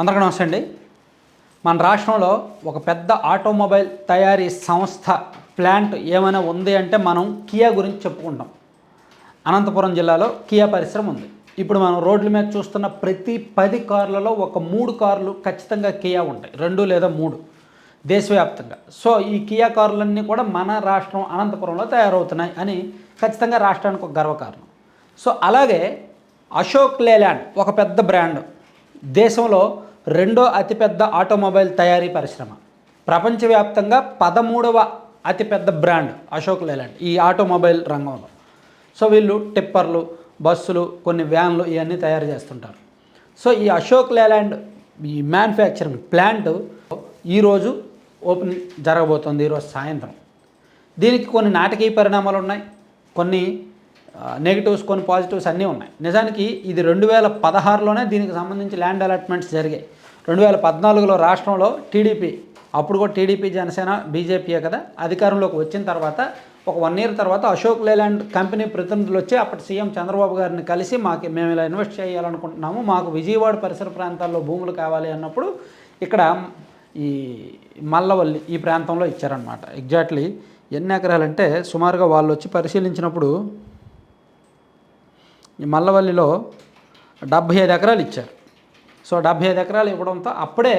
అందరికీ నమస్తే అండి. మన రాష్ట్రంలో ఒక పెద్ద ఆటోమొబైల్ తయారీ సంస్థ ప్లాంట్ ఏమైనా ఉంది అంటే మనం కియా గురించి చెప్పుకుంటాం. అనంతపురం జిల్లాలో కియా పరిశ్రమ ఉంది. ఇప్పుడు మనం రోడ్ల మీద చూస్తున్న ప్రతి పది కార్లలో ఒక మూడు కార్లు ఖచ్చితంగా కియా ఉంటాయి. రెండు లేదా మూడు. దేశవ్యాప్తంగా. సో ఈ కియా కార్లన్నీ కూడా మన రాష్ట్రం అనంతపురంలో తయారవుతున్నాయి అని ఖచ్చితంగా రాష్ట్రానికి ఒక గర్వకారణం. సో అలాగే అశోక్ లేలాండ్ ఒక పెద్ద బ్రాండ్. దేశంలో రెండో అతిపెద్ద ఆటోమొబైల్ తయారీ పరిశ్రమ. ప్రపంచవ్యాప్తంగా పదమూడవ అతిపెద్ద బ్రాండ్ అశోక్ లేలాండ్ ఈ ఆటోమొబైల్ రంగంలో. సో వీళ్ళు టిప్పర్లు బస్సులు కొన్ని వ్యాన్లు ఇవన్నీ తయారు చేస్తుంటారు. సో ఈ అశోక్ లేలాండ్ ఈ మ్యానుఫ్యాక్చరింగ్ ప్లాంట్ ఈరోజు ఓపెన్ జరగబోతోంది ఈరోజు సాయంత్రం. దీనికి కొన్ని నాటకీయ పరిణామాలు ఉన్నాయి. కొన్ని నెగిటివ్స్ కొన్ని పాజిటివ్స్ అన్నీ ఉన్నాయి. నిజానికి ఇది రెండు వేల పదహారులోనే దీనికి సంబంధించి ల్యాండ్ అలాట్మెంట్స్ జరిగాయి. రెండు వేల పద్నాలుగులో రాష్ట్రంలో టీడీపీ అప్పుడు కూడా టీడీపీ జనసేన బీజేపీయే కదా అధికారంలోకి వచ్చిన తర్వాత ఒక వన్ ఇయర్ తర్వాత అశోక్ లేలాండ్ కంపెనీ ప్రతినిధులు వచ్చి అప్పటి సీఎం చంద్రబాబు గారిని కలిసి మాకు మేము ఇలా ఇన్వెస్ట్ చేయాలనుకుంటున్నాము మాకు విజయవాడ పరిసర ప్రాంతాల్లో భూములు కావాలి అన్నప్పుడు ఇక్కడ ఈ మల్లవల్లి ఈ ప్రాంతంలో ఇచ్చారనమాట ఎగ్జాక్ట్లీ ఎన్ని ఎకరాలంటే సుమారుగా వాళ్ళు వచ్చి పరిశీలించినప్పుడు మల్లవల్లిలో డెబ్భై ఐదు ఎకరాలు ఇచ్చారు. సో డెబ్భై ఐదు ఎకరాలు ఇవ్వడంతో అప్పుడే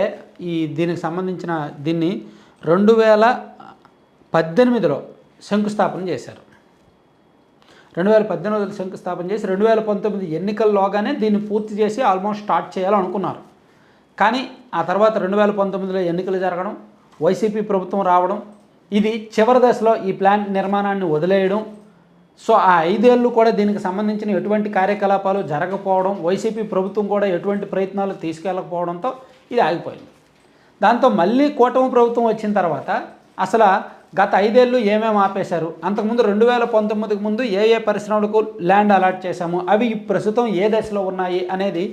ఈ దీనికి సంబంధించిన దీన్ని రెండు వేల పద్దెనిమిదిలో శంకుస్థాపన చేశారు. రెండు వేల పద్దెనిమిదిలో శంకుస్థాపన చేసి రెండు వేల పంతొమ్మిది ఎన్నికల్లోగానే దీన్ని పూర్తి చేసి ఆల్మోస్ట్ స్టార్ట్ చేయాలనుకున్నారు. కానీ ఆ తర్వాత రెండు వేల పంతొమ్మిదిలో ఎన్నికలు జరగడం వైసీపీ ప్రభుత్వం రావడం ఇది చివరి దశలో ఈ ప్లాంట్ నిర్మాణాన్ని వదిలేయడం సో ఆ ఐదేళ్ళు కూడా దీనికి సంబంధించిన ఎటువంటి కార్యకలాపాలు జరగకపోవడం వైసీపీ ప్రభుత్వం కూడా ఎటువంటి ప్రయత్నాలు తీసుకెళ్ళకపోవడంతో ఇది ఆగిపోయింది. దాంతో మళ్ళీ కూటమి ప్రభుత్వం వచ్చిన తర్వాత అసలు గత ఐదేళ్ళు ఏమేమి ఆపేశారు? అంతకుముందు రెండు వేల పంతొమ్మిదికి ముందు ఏ ఏ పరిశ్రమలకు ల్యాండ్ అలాట్ చేశాము? అవి ప్రస్తుతం ఏ దశలో ఉన్నాయి అనేది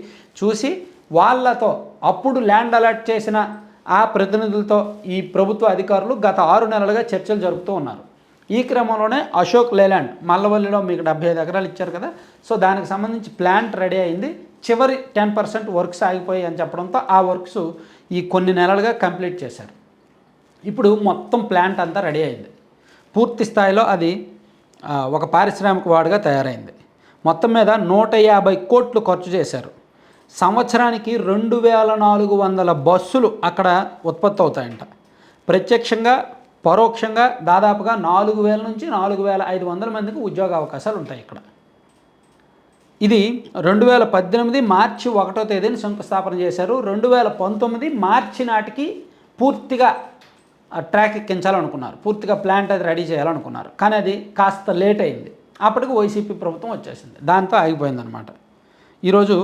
చూసి వాళ్ళతో అప్పుడు ల్యాండ్ అలాట్ చేసిన ఆ ప్రతినిధులతో ఈ ప్రభుత్వ అధికారులు గత ఆరు నెలలుగా చర్చలు జరుపుతూ ఉన్నారు. ఈ క్రమంలోనే అశోక్ లేలాండ్ మల్లవల్లిలో మీకు డెబ్బై ఐదు ఎకరాలు ఇచ్చారు కదా. సో దానికి సంబంధించి ప్లాంట్ రెడీ అయింది. చివరి టెన్ పర్సెంట్ వర్క్స్ ఆగిపోయాయి అని చెప్పడంతో ఆ వర్క్స్ ఈ కొన్ని నెలలుగా కంప్లీట్ చేశారు. ఇప్పుడు మొత్తం ప్లాంట్ అంతా రెడీ అయింది. పూర్తి స్థాయిలో అది ఒక పారిశ్రామిక వాడుగా తయారైంది. మొత్తం మీద నూట యాభై కోట్లు ఖర్చు చేశారు. సంవత్సరానికి రెండు వేల నాలుగు వందల బస్సులు అక్కడ ఉత్పత్తి అవుతాయంట. ప్రత్యక్షంగా పరోక్షంగా దాదాపుగా నాలుగు వేల నుంచి నాలుగు వేల ఐదు వందల మందికి ఉద్యోగ అవకాశాలు ఉంటాయి ఇక్కడ. ఇది రెండు వేల పద్దెనిమిది మార్చి ఒకటో తేదీని శంకుస్థాపన చేశారు. రెండు వేల పంతొమ్మిది మార్చి నాటికి పూర్తిగా ట్రాక్ ఎక్కించాలనుకున్నారు. పూర్తిగా ప్లాంట్ అది రెడీ చేయాలనుకున్నారు. కానీ అది కాస్త లేట్ అయింది. అప్పటికి వైసీపీ ప్రభుత్వం వచ్చేసింది. దాంతో ఆగిపోయిందనమాట ఈరోజు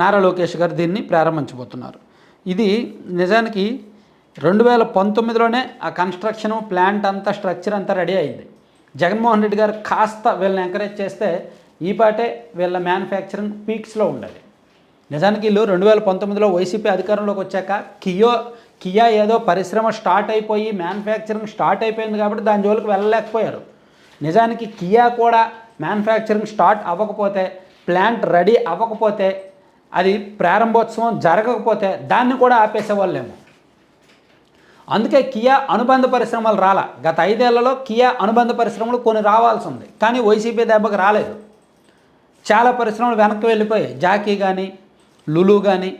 నారా లోకేష్ గారు దీన్ని ప్రారంభించబోతున్నారు. ఇది నిజానికి రెండు వేల పంతొమ్మిదిలోనే ఆ కన్స్ట్రక్షన్ ప్లాంట్ అంతా స్ట్రక్చర్ అంతా రెడీ అయింది. జగన్మోహన్ రెడ్డి గారు కాస్త వీళ్ళని ఎంకరేజ్ చేస్తే ఈ పాటే వీళ్ళ మ్యానుఫ్యాక్చరింగ్ పీక్స్లో ఉండేది. నిజానికి వీళ్ళు రెండు వేల పంతొమ్మిదిలో వైసీపీ అధికారంలోకి వచ్చాక కియో కియా ఏదో పరిశ్రమ స్టార్ట్ అయిపోయి మ్యానుఫ్యాక్చరింగ్ స్టార్ట్ అయిపోయింది కాబట్టి దాని జోలికి వెళ్ళలేకపోయారు. నిజానికి కియా కూడా మ్యానుఫ్యాక్చరింగ్ స్టార్ట్ అవ్వకపోతే ప్లాంట్ రెడీ అవ్వకపోతే అది ప్రారంభోత్సవం జరగకపోతే దాన్ని కూడా ఆపేసేవాళ్ళేమో. అందుకే కియా అనుబంధ పరిశ్రమలు రాలా. గత ఐదేళ్ళలో కియా అనుబంధ పరిశ్రమలు కొన్ని రావాల్సి ఉంది కానీ వైసీపీ దెబ్బకి రాలేదు. చాలా పరిశ్రమలు వెనక్కి వెళ్ళిపోయాయి. జాకీ కానీ లులు కానీ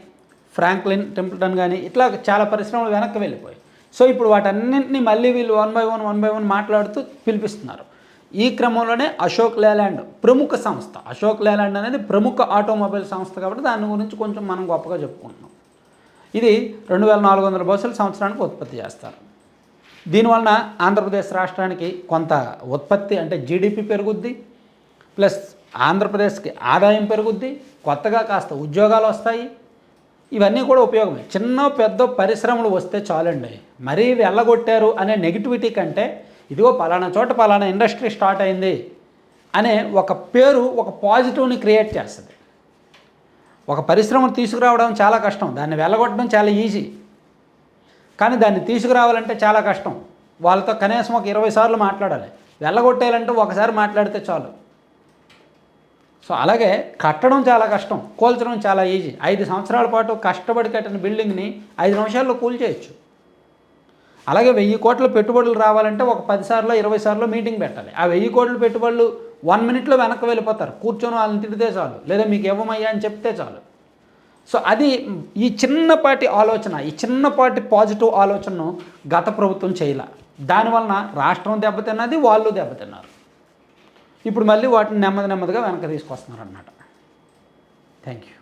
ఫ్రాంక్లిన్ టెంపుల్టన్ కానీ ఇట్లా చాలా పరిశ్రమలు వెనక్కి వెళ్ళిపోయాయి. సో ఇప్పుడు వాటన్నింటినీ మళ్ళీ వీళ్ళు one by one one by one మాట్లాడుతూ పిలిపిస్తున్నారు. ఈ క్రమంలోనే అశోక్ లేలాండ్ ప్రముఖ సంస్థ. అశోక్ లేలాండ్ అనేది ప్రముఖ ఆటోమొబైల్ సంస్థ కాబట్టి దాని గురించి కొంచెం మనం గొప్పగా చెప్పుకుంటున్నాం. ఇది రెండు వేల నాలుగు వందల బస్సులు సంవత్సరానికి ఉత్పత్తి చేస్తారు. దీనివలన ఆంధ్రప్రదేశ్ రాష్ట్రానికి కొంత ఉత్పత్తి అంటే జీడిపి పెరుగుద్ది ప్లస్ ఆంధ్రప్రదేశ్కి ఆదాయం పెరుగుద్ది కొత్తగా కాస్త ఉద్యోగాలు వస్తాయి. ఇవన్నీ కూడా ఉపయోగమే. చిన్న పెద్ద పరిశ్రమలు వస్తే చాలండి. మరీ వెళ్ళగొట్టారు అనే నెగిటివిటీ కంటే ఇదిగో పలానా చోట పలానా ఇండస్ట్రీ స్టార్ట్ అయింది అనే ఒక పేరు ఒక పాజిటివ్ని క్రియేట్ చేస్తుంది. ఒక పరిశ్రమను తీసుకురావడం చాలా కష్టం. దాన్ని వెళ్ళగొట్టడం చాలా ఈజీ. కానీ దాన్ని తీసుకురావాలంటే చాలా కష్టం. వాళ్ళతో కనీసం ఒక ఇరవై సార్లు మాట్లాడాలి. వెళ్ళగొట్టేయాలంటే ఒకసారి మాట్లాడితే చాలు. సో అలాగే కట్టడం చాలా కష్టం. కూల్చడం చాలా ఈజీ. ఐదు సంవత్సరాల పాటు కష్టపడి కట్టిన బిల్డింగ్ని ఐదు నిమిషాల్లో కూల్చేయచ్చు అలాగే వెయ్యి కోట్ల పెట్టుబడులు రావాలంటే ఒక పది సార్లు ఇరవై సార్లు మీటింగ్ పెట్టాలి. ఆ వెయ్యి కోట్ల పెట్టుబడులు వన్ మినిట్లో వెనక్కి వెళ్ళిపోతారు. కూర్చొని వాళ్ళని తిడితే చాలు. లేదా మీకు ఇవ్వమయ్యా అని చెప్తే చాలు. సో అది ఈ చిన్నపాటి ఆలోచన ఈ చిన్నపాటి పాజిటివ్ ఆలోచనను గత ప్రభుత్వం చేయలే. దానివలన రాష్ట్రం దెబ్బతిన్నది వాళ్ళు దెబ్బతిన్నారు. ఇప్పుడు మళ్ళీ వాటిని నెమ్మది నెమ్మదిగా వెనక్కి తీసుకొస్తున్నారు అన్నమాట థ్యాంక్ యూ